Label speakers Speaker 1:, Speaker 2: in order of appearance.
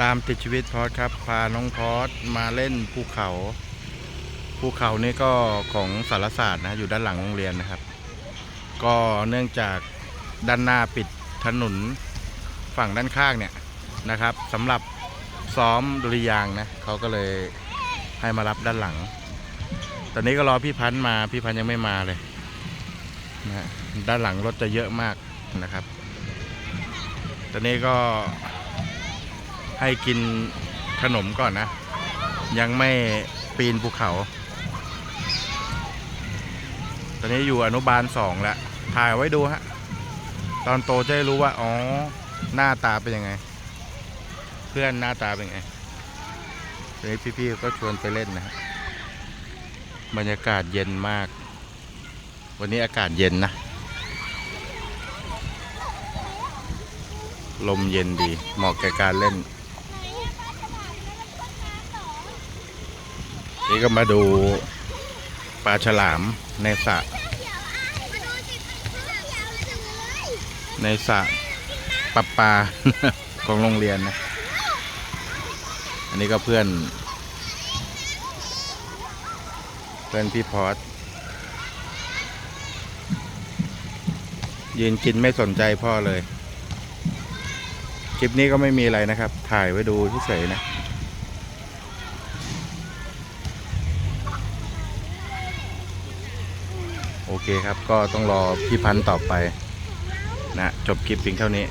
Speaker 1: ตามติดชีวิตพอดครับ พาน้องพอดมาเล่นภูเขา ภูเขานี่ก็ของสารศาสตร์นะอยู่ด้านหลังโรงเรียนนะครับ ก็เนื่องจากด้านหน้าปิดถนนฝั่งด้านข้างเนี่ยนะครับสำหรับซ้อมดุริยางนะเขาก็เลยให้มารับด้านหลัง ตอนนี้ก็รอพี่พันธ์มาพี่พันธ์ยังไม่มาเลยนะฮะด้านหลังรถจะเยอะมากนะครับ ตอนนี้ก็ ให้กินขนมก่อนนะ ยังไม่ปีนภูเขา ตอนนี้อยู่อนุบาลสองแล้วถ่ายไว้ดูฮะ ตอนโตจะได้รู้ว่า อ๋อ หน้าตาเป็นยังไง เพื่อนหน้าตาเป็นไงตอนนี้พี่ๆก็ชวนไปเล่นนะฮะบรรยากาศเย็นมาก วันนี้อากาศเย็นนะ ลมเย็นดี เหมาะแก่การเล่น นี่ก็มาดูปลาฉลามในสระในสระปลาปลาของโรงเรียนนะ อันนี้ก็เพื่อน เพื่อนพี่พอดยืนกินไม่สนใจพ่อเลย คลิปนี้ก็ไม่มีอะไรนะครับ ถ่ายไว้ดูเฉยๆนะ โอเคครับ ก็ต้องรอพี่พันธ์ต่อไปนะจบคลิปเพียงเท่านี้